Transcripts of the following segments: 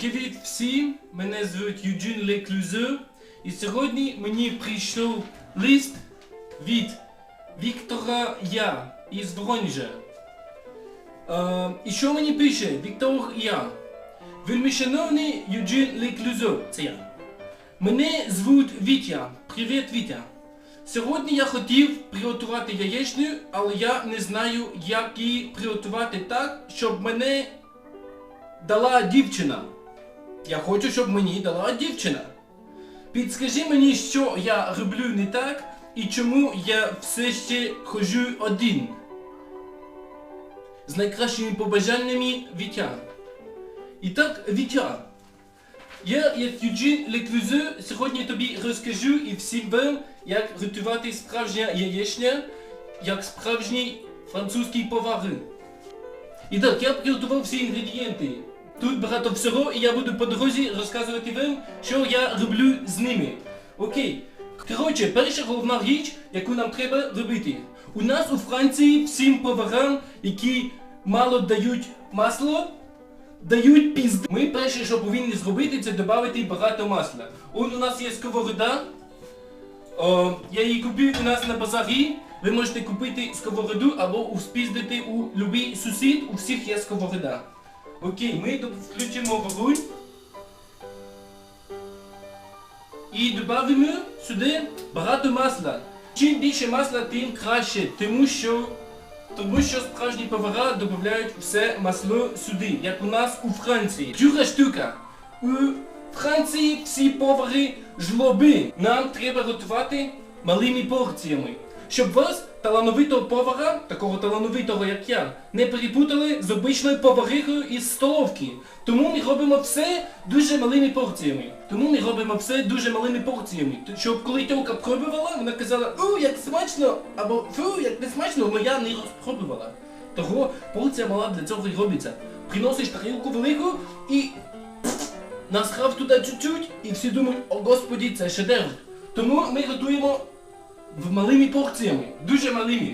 Привіт всім! Мене звуть Юджин Леклюзо. І сьогодні мені прийшов лист від Віктора Я із Воронежа. Е, і що мені пише Віктор Я? Вельмишановний Юджин Леклюзо, це я. Мене звуть Вітя. Привіт, Вітя. Сьогодні я хотів приготувати яєчню, але я не знаю, як її приготувати так, щоб мене дала дівчина. Я хочу, щоб мені дала дівчина. Підскажи мені, що я роблю не так і чому я все ще ходжу один. З найкращими побажаннями Вітя. І так, Вітя. Я, як Юджин Леклюзо, сьогодні тобі розкажу і всім вам, як готувати справжня яєчня, як справжній французький повари. І так, я приготував всі інгредієнти. Тут багато всього, і я буду по дорозі розказувати вам, що я роблю з ними. Окей. Коротше, перша головна річ, яку нам треба робити. У нас у Франції всім поварам, які мало дають масло, дають пізд. Ми перше, що повинні зробити, це додати багато масла. Он у нас є сковорода. О, я її купив у нас на базарі. Ви можете купити сковороду або спіздити у будь-який сусід, у всіх є сковорода. Окей, ми включимо вогонь. І додаємо сюди багато масла. Чим більше масла, тим краще, тому що, тому що справжні повара додають все масло сюди, як у нас у Франції. Друга штука. У Франції всі повари жлоби. Нам треба готувати малими порціями. Щоб вас, талановитого повара, такого талановитого як я, не перепутали з обичною поварихою із столовки. Тому ми робимо все дуже малими порціями. Тому ми робимо все дуже малими порціями. Щоб коли тьолка пробувала, вона казала, у, як смачно, або фу, як не смачно, але я не розпробувала. Того порція мала для цього і робиться. Приносиш тарілку велику і насрав туди чуть-чуть, і всі думають, о господі, це шедевр. Тому ми готуємо в малими порціями, дуже малими.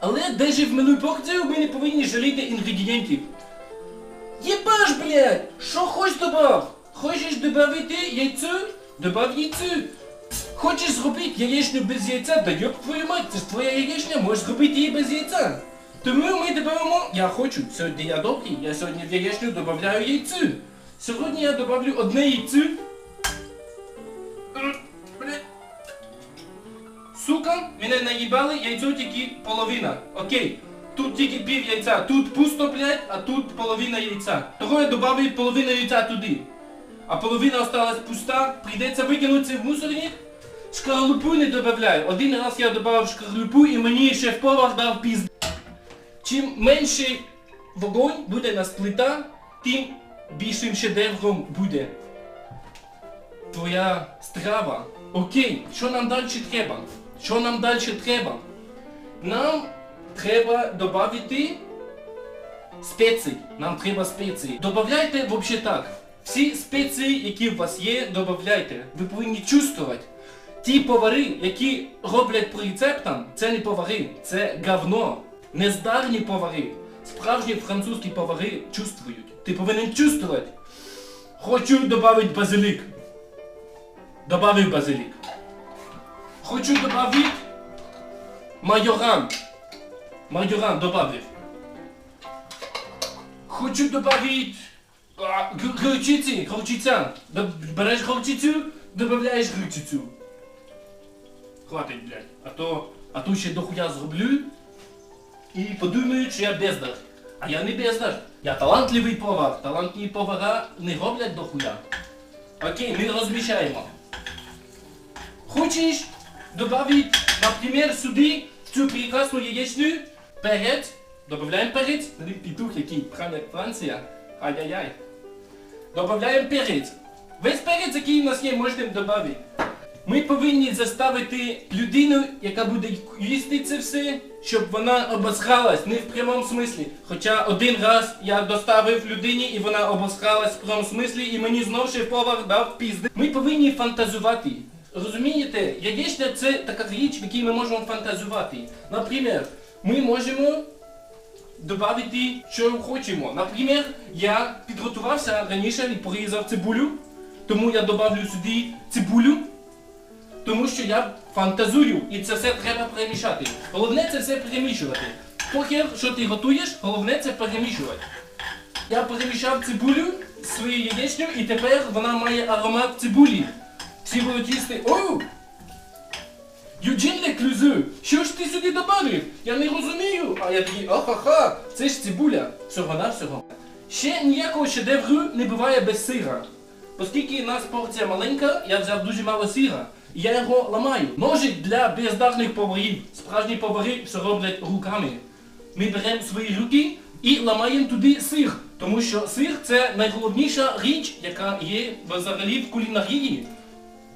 Але навіть в малу порцію ми не повинні жаліти інгредієнтів. Єбаш, блядь! Що хоч добав? Хочеш добавити яйцю? Добав яйцю. Хочеш зробити яєчню без яйця? Да йоп твою мать, це ж твоя яєчня, можеш зробити її без яйця. Тому ми додаємо, я хочу, сьогодні я добрий, я сьогодні в яєчню додаю яйцю. Сьогодні я добавлю одне яйцю. Мене наїбали, яйцо тільки половина. Окей. Тут тільки пів яйця, тут пусто, блядь, а тут половина яйця. Того я добавив половину яйця туди. А половина осталась пуста, прийдеться викинути в мусорник. Шкарлупу не додавляю. Один раз я додав шкарлупу і мені шеф-повар дав пізд. Чим менший вогонь буде на плита, тим більшим шедевром буде твоя страва. Окей, що нам далі треба? Що нам далі треба? Нам треба додати спеції. Нам треба спеції. Добавляйте взагалі так. Всі спеції, які у вас є, додавайте. Ви повинні чувствувати. Ті повари, які роблять по рецептам, це не повари, це говно. Нездарні повари. Справжні французькі повари чувствують. Ти повинен чувствувати. Хочу додати базилік. Добавив базилік. Хочу добавити майоран. Майоран добавив. Хочу добавити а, г- гречиці, гречиця. Доб- Береш гречицю, додаєш гречицю. Хватить, блядь. А то, а то ще дохуя зроблю і подумають, що я бездар. А я не бездар. Я талантливий повар. Талантливі повара не роблять дохуя. Окей, ми розміщаємо. Хочеш добавити, наприклад, сюди, цю прекрасну яєчню, перець, додаємо перець, петух, який як Франція. Ай-яй-яй. Додаємо перець. Весь перець, який у нас є, можете додати. Ми повинні заставити людину, яка буде їсти це все, щоб вона обосралась, не в прямому смислі. Хоча один раз я доставив людині і вона обосралась в прямому смислі, і мені знову шеф-повар дав пізди. Ми повинні фантазувати. Розумієте, яєчня це така річ, в якій ми можемо фантазувати. Наприклад, ми можемо додати, що хочемо. Наприклад, я підготувався раніше і порізав цибулю, тому я додавлю сюди цибулю, тому що я фантазую і це все треба перемішати. Головне це все перемішувати. Похер, що ти готуєш, головне це перемішувати. Я перемішав цибулю свою яєчню і тепер вона має аромат цибулі. Всі будуть їсти. Оу! Юджин Леклюзу, що ж ти сюди добавив? Я не розумію. А я такий, ахаха, це ж цибуля. Всього навсього. Ще ніякого шедевру не буває без сира. Оскільки у нас порція маленька, я взяв дуже мало сира. І я його ламаю. Ножик для бездарних поварів. Справжні повари все роблять руками. Ми беремо свої руки і ламаємо туди сир. Тому що сир це найголовніша річ, яка є взагалі в кулінарії.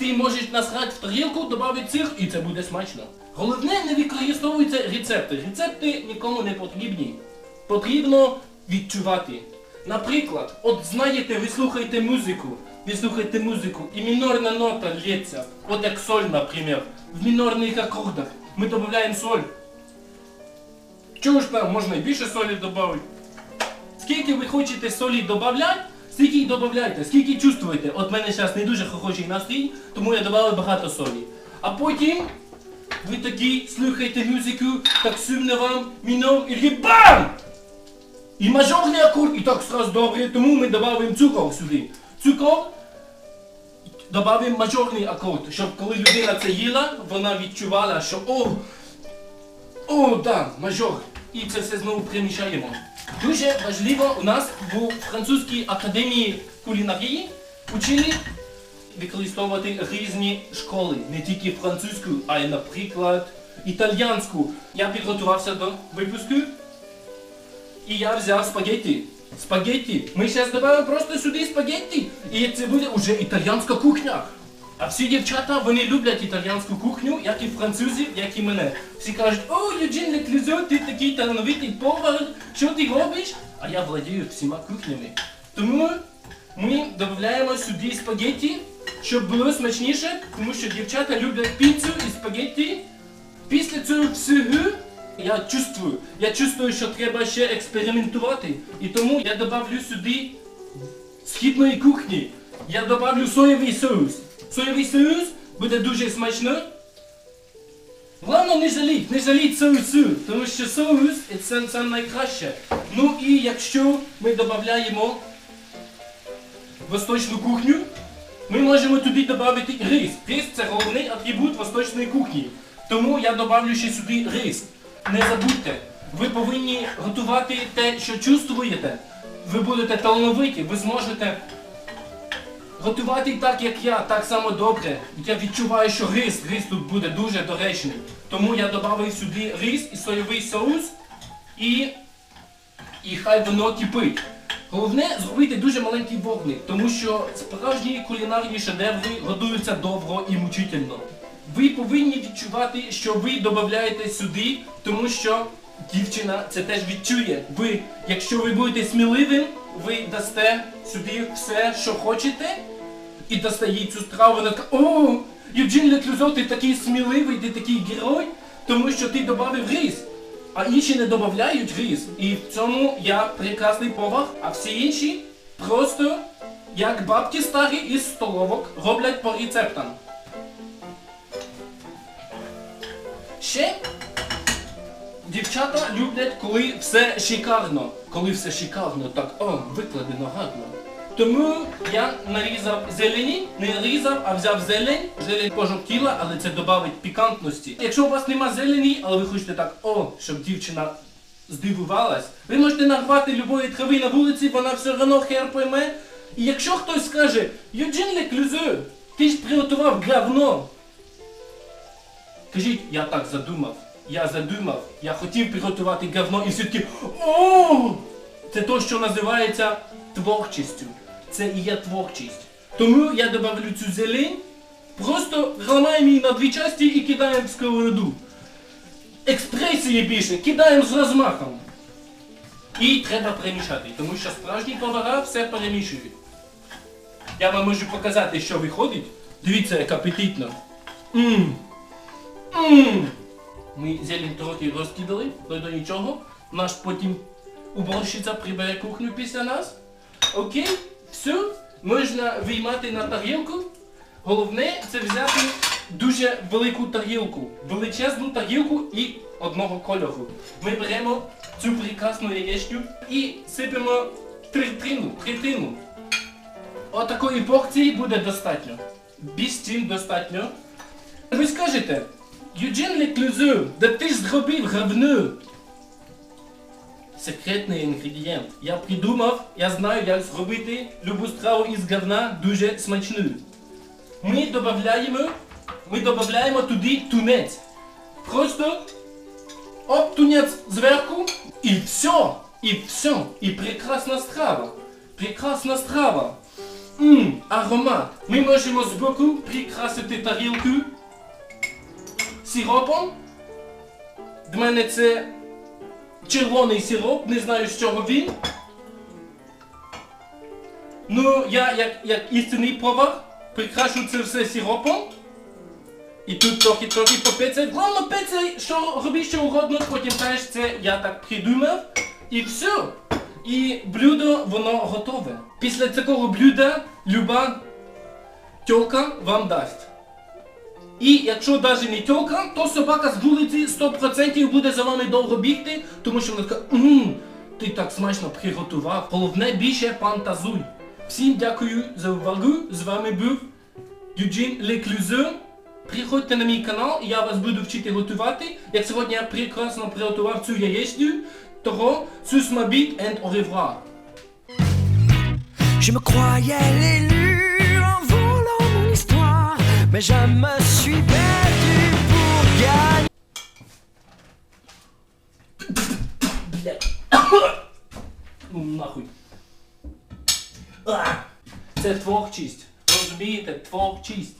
Ти можеш насрати в тарілку, додати сир і це буде смачно. Головне не використовуйте рецепти. Рецепти нікому не потрібні. Потрібно відчувати. Наприклад, от знаєте, ви слухаєте музику, ви слухаєте музику, і мінорна нота лється, от як соль, наприклад, в мінорних акордах. Ми додаємо соль. Чого ж там можна і більше солі додати? Скільки ви хочете солі додати, стільки й скільки чувствуєте. От в мене зараз не дуже хороший настрій, тому я додав багато солі. А потім ви такі слухаєте музику, так сумно вам, мінор, і BAM! І мажорний акорд, і так сразу добре, тому ми додаємо цукор сюди. Цукор додаємо мажорний акорд, щоб коли людина це їла, вона відчувала, що о, о, да, мажор. І це все знову примішаємо. Дуже важливо у нас в французькій академії кулінарії учили використовувати різні школи, не тільки французьку, а й, наприклад, італьянську. Я підготувався до випуску і я взяв спагетті. Спагетті. Ми зараз додаємо просто сюди спагетті, і це буде вже італійська кухня. А всі дівчата, вони люблять італійську кухню, як і французів, як і мене. Всі кажуть, о, Юджин Леклюзо, ти такий талановитий повар, що ти робиш? А я владію всіма кухнями. Тому ми додаємо сюди спагетті, щоб було смачніше, тому що дівчата люблять піцу і спагетті. Після цього всього я чувствую, я чувствую, що треба ще експериментувати. І тому я добавлю сюди східної кухні. Я добавлю соєвий соус. Соєвий соус буде дуже смачно. Головне не жаліть, не жаліть соусу, тому що соус це, це найкраще. Ну і якщо ми додаємо восточну кухню, ми можемо туди додати рис. Рис це головний атрибут восточної кухні. Тому я добавлю ще сюди рис. Не забудьте, ви повинні готувати те, що чувствуєте. Ви будете талановиті, ви зможете готувати так, як я, так само добре. Я відчуваю, що рис, рис тут буде дуже доречний. Тому я додав сюди рис і соєвий соус і, і хай воно кипить. Головне зробити дуже маленький вогник, тому що справжні кулінарні шедеври готуються довго і мучительно. Ви повинні відчувати, що ви додаєте сюди, тому що дівчина це теж відчує. Ви, якщо ви будете сміливим, ви дасте сюди все, що хочете, і їй цю страву, вона така, о, Євджин Леклюзо, ти такий сміливий, ти такий герой, тому що ти додав рис. А інші не додають рис. І в цьому я прекрасний повар, а всі інші просто як бабки старі із столовок роблять по рецептам. Ще дівчата люблять, коли все шикарно. Коли все шикарно, так о, викладено гарно. Тому я нарізав зелені, не різав, а взяв зелень. Зелень пожовтіла, але це додавить пікантності. Якщо у вас нема зелені, але ви хочете так, о, щоб дівчина здивувалась, ви можете нарвати любої трави на вулиці, вона все одно хер пойме. І якщо хтось скаже, Юджин Леклюзе, ти ж приготував говно. Кажіть, я так задумав. Я задумав, я хотів приготувати говно і всі такі о! Це то, що називається творчістю. Це і є творчість. Тому я добавлю цю зелень, просто ламаємо її на дві часті і кидаємо в сковороду. Експресії більше, кидаємо з розмахом. І треба перемішати, тому що справжні повара все перемішують. Я вам можу показати, що виходить. Дивіться, як апетитно. Ммм. Ммм. Ми зелень трохи розкидали, то до нічого. Наш потім уборщиця прибере кухню після нас. Окей, все, можна виймати на тарілку. Головне це взяти дуже велику тарілку, величезну тарілку і одного кольору. Ми беремо цю прекрасну яєчню і сипемо третину, третину. Отакої порції буде достатньо. Без цим достатньо. Ви скажете, Юджин Леклюзу, да ти ж зробив говно. Секретний інгредієнт. Я придумав, я знаю, як зробити любу страву із говна дуже смачну. Ми додаємо, ми додаємо туди тунець. Просто оп, тунець зверху і все, і все, і прекрасна страва. Прекрасна страва. Ммм, аромат. Ми можемо збоку прикрасити тарілку сиропом. До мене це червоний сироп, не знаю з чого він. Ну, я як, як істинний повар прикрашу це все сиропом. І тут трохи трохи попецяй. Главное пецяй, що роби що угодно, потім кажеш, це я так придумав. І все. І блюдо воно готове. Після такого блюда люба тьолка вам дасть. І якщо навіть не тьолка, то собака з вулиці 100% буде за вами довго бігти, тому що вона така, ммм, ти так смачно приготував. Головне більше фантазуй. Всім дякую за увагу. З вами був Юджин Леклюзер. Приходьте на мій канал, я вас буду вчити готувати. Як сьогодні я прекрасно приготував цю яєчню, того сус мабіт and au. Je me croyais l'élu mais je me suis perdu pour gagner. Блядь. Ну нахуй. А! Це творчість. Розумієте? Творчість.